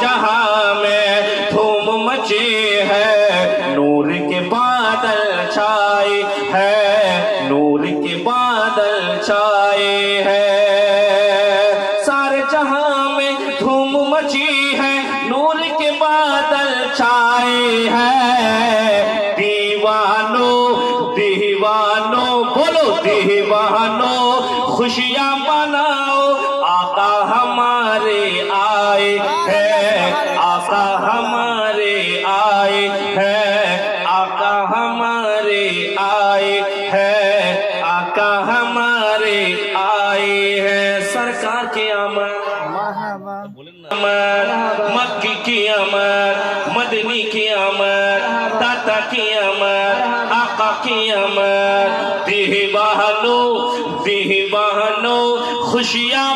جہاں میں دھوم مچی ہے، نور کے بادل چھائے ہے۔ نور کے بادل چھائے ہے۔ سارے جہاں میں دھوم مچی ہے، نور کے بادل چھائے ہے۔ دیوانوں دیوانوں، بولو دیوانوں، خوشیاں منا ہے ہمارے آئے ہے ہمارے آئے ہے ہمارے آئے ہیں کی مدنی کی کی کی بہنو دیہ بہنو خوشیاں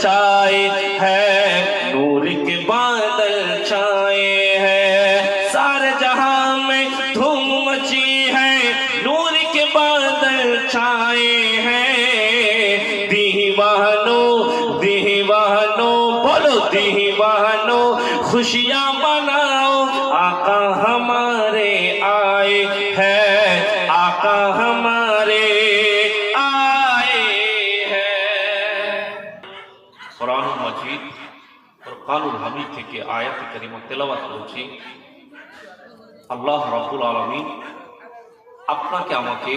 چھائے ہے نور کے بادل چھائے ہیں۔ سارے جہاں میں دھوم مچی ہے، نور کے بادل چھائے ہیں۔ دیوانوں دیوانوں، بولو دیوانوں، خوشیاں কানুল হামিদ থেকে আয়াত করিমা তেলাওয়াত করেছি। আল্লাহ রাব্বুল আলামিন আপনাকে আমাকে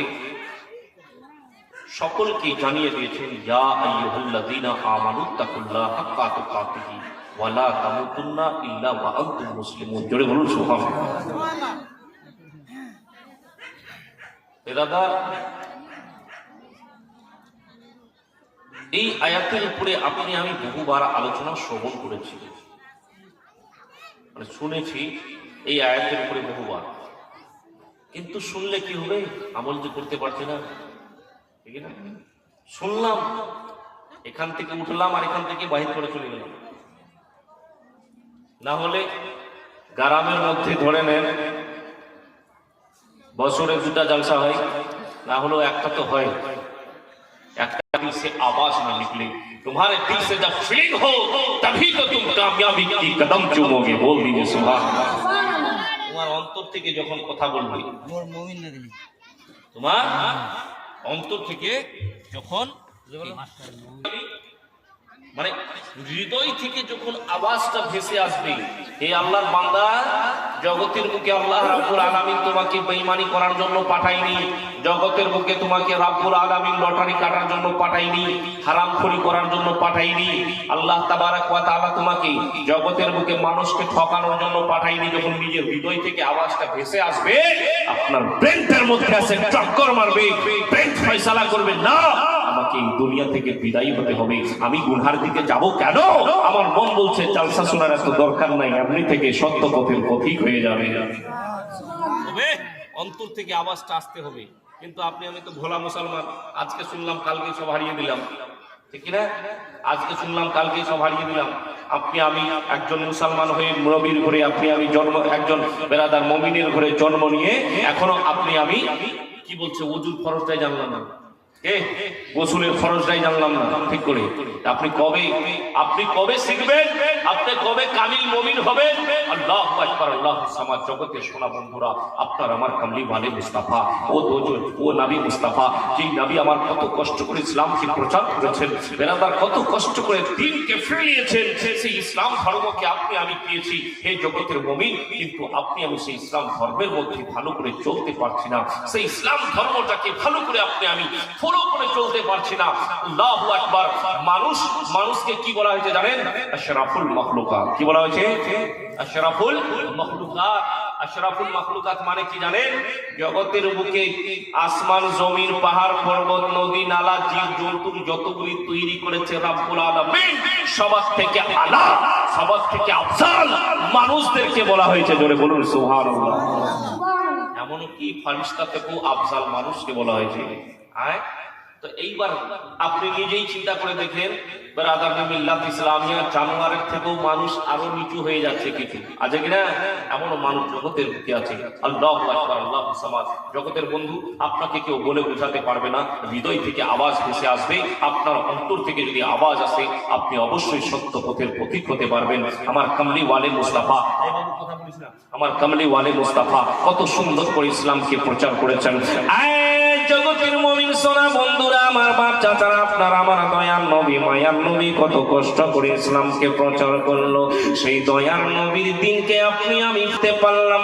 সকলকে জানিয়ে দিয়েছেন, ইয়া আইয়ুহাল্লাযীনা আমানু তাকুল্লাহ হাক্কা তুকাতিহি ওয়া লা তামুতুন্না ইল্লা ওয়া আনতুম মুসলিমুন। জোরে বলুন, সুবহানাল্লাহ। এ দাদা এই আয়াতের উপরে আপনি আমি বহুবার আলোচনা শ্রবণ করেছি। মানে শুনেছি এই আয়াতের উপরে বহুবার। কিন্তু শুনলে কি হবে? আমল যে করতে পারছি না। ঠিক না? শুনলাম, এখান থেকে উঠলাম আর এখান থেকে বাহির করে চলে গেলাম। না হলে গ্রামের মধ্যে ধরে নেন, বছরে দুটা জলসা হয়, না হলেও একটা তো হয়। একটা दिल से आवाज ना निकले तुम्हारे दिल से जब फीलिंग हो तभी तो तुम कामयाबी की कदम चूमोगे बोल दीजिए सुबह তোমার অন্তর থেকে যখন কথা বলবে তোমার অন্তর থেকে যখন মানে হৃদয় থেকে যখন আওয়াজটা ভেসে আসবে হে আল্লাহর বান্দা জগতের বুকে আল্লাহ রাব্বুল আলামিন তোমাকে বেঈমানি করার জন্য পাঠায়নি। জগতের বুকে তোমাকে রাব্বুল আলামিন লটারি কাটার জন্য পাঠায়নি হারামখোরি করার জন্য পাঠায়নি। আল্লাহ তাবারাক ওয়া তাআলা তোমাকে জগতের বুকে মানুষকে ঠকানোর জন্য পাঠায়নি, যখন নিজের হৃদয় থেকে আওয়াজটা ভেসে আসবে, আপনার ব্রেনটার মধ্যে আছে চক্কর মারবে, ব্রেন ফয়সালা করবে। না আমাকে এই দুনিয়া থেকে বিদায়ী হতে হবে। আমি গুনহার দিকে যাব কেন? আমার মন বলছে চালসা শোনার এত দরকার নাই, এমনি থেকে সত্য পথের পথিক হয়ে যাবে। অন্তর থেকে আওয়াজটা আসতে হবে। কিন্তু আপনি, আমি তো ভোলা মুসলমান, আজকে শুনলাম কালকে সব হারিয়ে দিলাম। ঠিক না? আজকে শুনলাম কালকে সব হারিয়ে দিলাম। আপনি, আমি একজন মুসলমান হয়ে নবীর ঘরে, আপনি, আমি জন্ম, একজন বেরাদার মমিনের ঘরে জন্ম নিয়ে, এখনও আপনি, আমি, কি বলছে, অজুর খরচটাই জানলাম না। এ গোসলের ফরজটাই জানলাম না ঠিক করে। আপনি কবে আপনি কবে শিখবেন? কামিল মমিন হবেন আল্লাহ আকবার, আল্লাহ সোনা বন্ধুরা, আপনার আমার কামলি মুস্তাফা, ও ও নবী মুস্তাফা, যেই নবী আমার কত কষ্ট করে ইসলামকে প্রচার করেছেন বেরাদার কত কষ্ট করে দিনকে ফিরিয়েছেন সেই ইসলাম ধর্মকে আপনি, আমি পেয়েছি হে জগতের মমিন, কিন্তু আপনি, আমি সেই ইসলাম ধর্মের মধ্যে ভালো করে চলতে পারছি না। সেই ইসলাম ধর্মটাকে ভালো করে আপনি, আমি ফলো করে চলতে পারছি না। আল্লাহ আকবার, মানুষ, মানুষকে কি বলা হয়েছে জানেন? আশরাফুল মখলুকাত। কি বলা হয়েছে? আশরাফুল মখলুকাত। আশরাফুল মখলুকাত মানে কি জানেন? জগতের বুকে আসমান জমিন পাহাড় পর্বত নদী নালা জীব জন্তুর যতগুলি তৈরি করেছে রাব্বুল আলামিন সবার থেকে আলা সবার থেকে আফজাল মানুষদেরকে বলা হয়েছে। জোরে বলুন সুবহানাল্লাহ। এমনকি ফারিস্তা থেকেও আফজাল মানুষকে বলা হয়েছে। আয় তো এইবার আপনি নিজেই চিন্তা করে দেখেন জগতের বন্ধু আপনাকে কেউ বলে পারবে না। হৃদয় থেকে আওয়াজ ভেসে আসবে। আপনার অন্তর থেকে যদি আওয়াজ আসে, আপনি অবশ্যই সত্য পথের পথিক হতে পারবেন। আমার কামলি ওয়ালে মুস্তাফা। আমার কামলি ওয়ালে মুস্তাফা, কত সুন্দর করে ইসলামকে প্রচার করেছেন। জগতের মমিন সোনা আমার বাপ চাচারা, আপনার আমার দয়াল নবী, মায়ার নবী কত কষ্ট করে ইসলামকে প্রচার করল। সেই দয়াল নবীর দিনকে আপনি আমি পারলাম